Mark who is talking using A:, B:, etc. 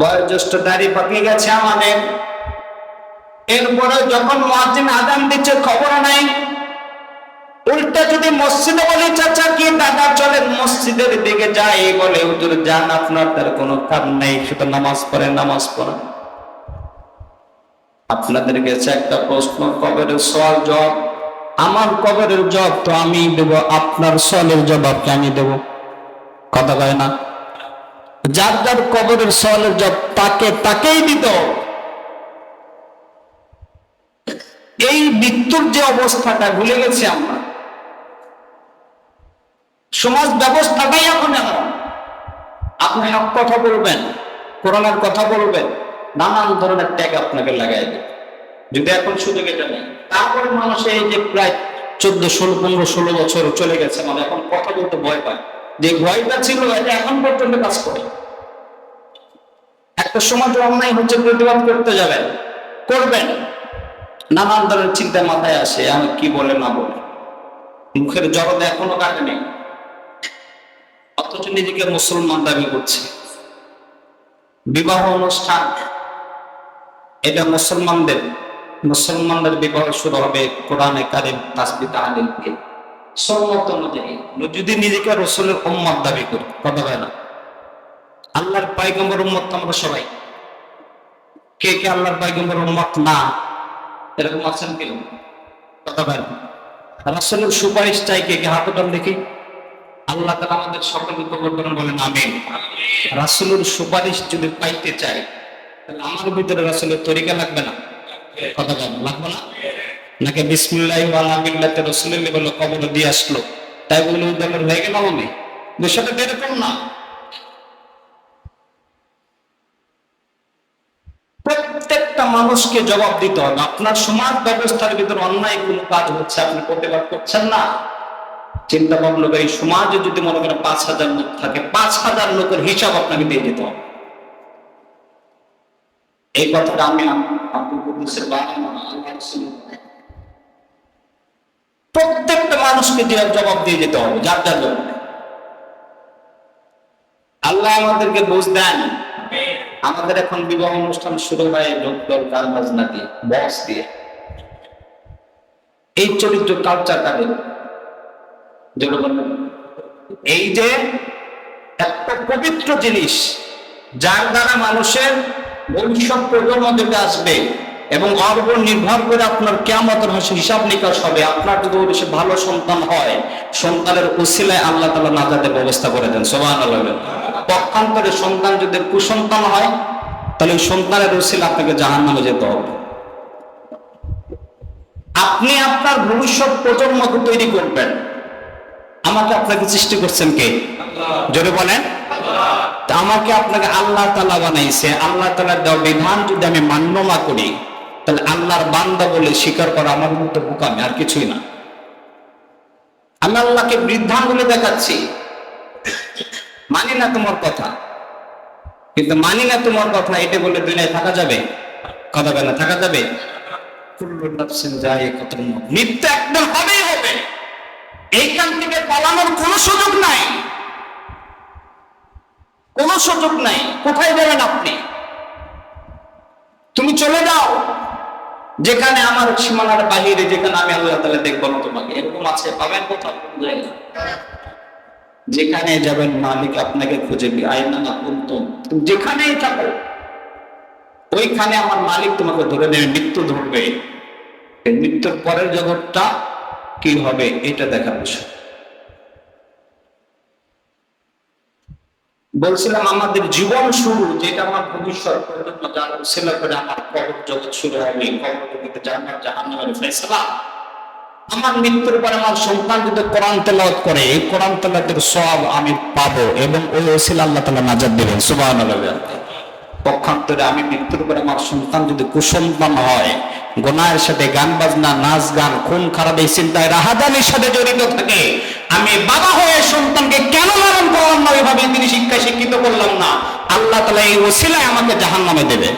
A: বয়োজ্যেষ্ঠ দাড়ি পাকিয়ে গেছে আমাদের। এরপরে যখন মহাজিন আদান দিচ্ছে, খবর নাই। উল্টা যদি মসজিদে বলি, চাচা, কি দাদা, চলেন মসজিদের দিকে যাই? বলে, হুজুর, যান, আপনার তার কোনো কাম নেই, শুধু নামাজ পড়ে নামাজ পড়েন। আপনাদের কাছে একটা প্রশ্ন, কবরের সওয়াল জবাব? আমার কবরের জবাব তো আমি দেব, আপনার সওয়ালের জবাবকে আমি দেব? কথা কয় না? যার যার কবরের সওয়ালের জবাব তাকে তাকেই দিত। এই মৃত্যুর যে অবস্থাটা ভুলে গেছি আমরা। সমাজ ব্যবস্থাটাই এখন আপনি হক কথা বলবেন করোনার কথা বলবেন, নানান ধরনের ট্যাগ আপনাকে লাগাই দেবে। যদি এখন সুযোগ এটা নেই। তারপরে মানুষ এই যে প্রায় চোদ্দ, ষোলো, পনেরো, ষোলো বছর চলে গেছে মানে এখন কথা বলতে ভয় পায়। যে ভয়টা ছিল এখন পর্যন্ত কাজ করে। একটা সমাজ অন্যায় হচ্ছে, প্রতিবাদ করতে যাবেন, করবেন। নানান ধরনের চিন্তা মাথায় আসে, আমি কি বলে না বলে। মুখের এখনও অথচ নিজেকে মুসলমান দাবি করছে। বিবাহ অনুষ্ঠান, এটা মুসলমানদের মুসলমানদের বিবাহ শুরু হবে কোরআনে কারিম তাসবি তাহলিল দিয়ে সন্মত অনুযায়ী, যদি নিজেকে রসুলের উম্মত দাবি করি, কথা হয় না। আল্লাহর পাইগম্বর উম্মত আমরা সবাই। কে কে আল্লাহর পাইগম্বর উম্মত? না। এরকম আছেন কেউ? কথা না রাসুলের সুপারিশ চাই কে কে? হাত দেখি। আল্লাহ তালা আমাদের সকলকে কবর করেন, বলেন আমিন। রাসুলের সুপারিশ যদি পাইতে চাই, তাহলে আমার ভিতরে রাসুলের তরিকা লাগবে না? কথা বলেন, লাগবে না? নাকি বিসমিল্লাহ আলহামিল্লাতে রসুলের বলে কবর দিয়ে আসলো? তাই বলে উদ্যানের হয়ে গেলাম আমি বিষয়টা এরকম না প্রত্যেকটা মানুষকে জবাব দিতে হবে। আপনার সমাজ ব্যবস্থার ভিতরে অন্যায় কোনো কাজ হচ্ছে, আপনি প্রতিবাদ করছেন না। চিন্তা ভাবনা করে সমাজে যদি মনে করেন পাঁচ হাজার লোক থাকে, পাঁচ হাজার লোকের হিসাব আপনাকে দিয়ে দিতে হবে। এই কথাটা আমি। প্রত্যেকটা মানুষকে যে জবাব দিয়ে যেতে হবে, যার যার জন্য আল্লাহ আমাদেরকে বুঝ দেন। আমাদের এখন বিবাহ অনুষ্ঠান শুরু হয় লোকদল গান বাজনা দিয়ে বক্স দিয়ে। এই চরিত্র কালচার কাদের এই যে একটা পবিত্র জিনিস, যার দ্বারা মানুষের ভবিষ্যৎ প্রজন্ম যেটা আসবে এবং ওর নির্ভর করে আপনার কেমতের হিসাব নিকাশ হবে, আপনার যদি ওই ভালো সন্তান হয়, সন্তানের উসিলায় আল্লাহ তালা নাজাদের ব্যবস্থা করে দেন সোমান পক্ষান্তরে সন্তান যদি কুসন্তান হয় তাহলে ওই সন্তানের উসিলা আপনাকে জাহান নামে যেতে হবে। আপনি আপনার ভবিষ্যৎ প্রজন্মকে তৈরি করবেন। আমাকে আপনাকে সৃষ্টি করছেন কে? জোরে বলেন। আমাকে আপনাকে আল্লাহ তালা বানাইছে। আল্লাহ তালার দেওয়া বিধান যদি আমি মান্য না করি তাহলে আল্লাহর বান্দা বলে স্বীকার করা আমার মধ্যে বোকামি আর কিছুই না। আমি আল্লাহকে বৃদ্ধা বলে দেখাচ্ছি। মানি না তোমার কথা। কিন্তু মানি না তোমার কথা, এটা বলে দুনিয়ায় থাকা যাবে? কথা বলে থাকা যাবে। মৃত্যু একদম হবেই হবে। এইখান থেকে পালানোর কোনো সুযোগ নাই। কোনো সুযোগ নাই। কোথায় যাবেন আপনি? তুমি চলে যাও। যেখানে আমার সীমানার বাহিরে, যেখানে আমি আল্লাহ তালা দেখব না তোমাকে। এরকম আছে, পাবেন কোথাও? যেখানে যাবেন মালিক আপনাকে খুঁজে আয়না না কুন্তম তুমি যেখানেই থাকো ওইখানে আমার মালিক তোমাকে ধরে নেবে, মৃত্যু ধরবে। মৃত্যুর পরের জগৎটা কি হবে, এটা দেখার বিষয়। বলছিলাম, আমাদের জীবন শুরু, যেটা আমার ভবিষ্যৎ প্রজন্ম যার ছিল করে আমার কবর জগৎ শুরু হবে কবর জান্নাত, জাহান্নামের ফেসলা। আমার মৃত্যুর পরে আমার সন্তান যদি কোরআন তেলাওয়াত করে, এই কোরআন তেলাওয়াতের সব আমি পাবো এবং ওই ওসিলা আল্লাহ তাআলা নাজাত দেবেন। সুবহানাল্লাহ। পক্ষান্তরে আমি মৃত্যুর পরে আমার সন্তান যদি কুসন্তান হয় গোনায়ের সাথে গান বাজনা, নাচ গান, খুন খারাপ, এই চিন্তায় রাহাদানির সাথে জড়িত থাকে, আমি বাবা হয়ে সন্তানকে কেন লালন করলাম না? ওইভাবে তিনি শিক্ষায় শিক্ষিত করলাম না। আল্লাহ তালা এই ওসিলায় আমাকে জাহান নামে দেবে।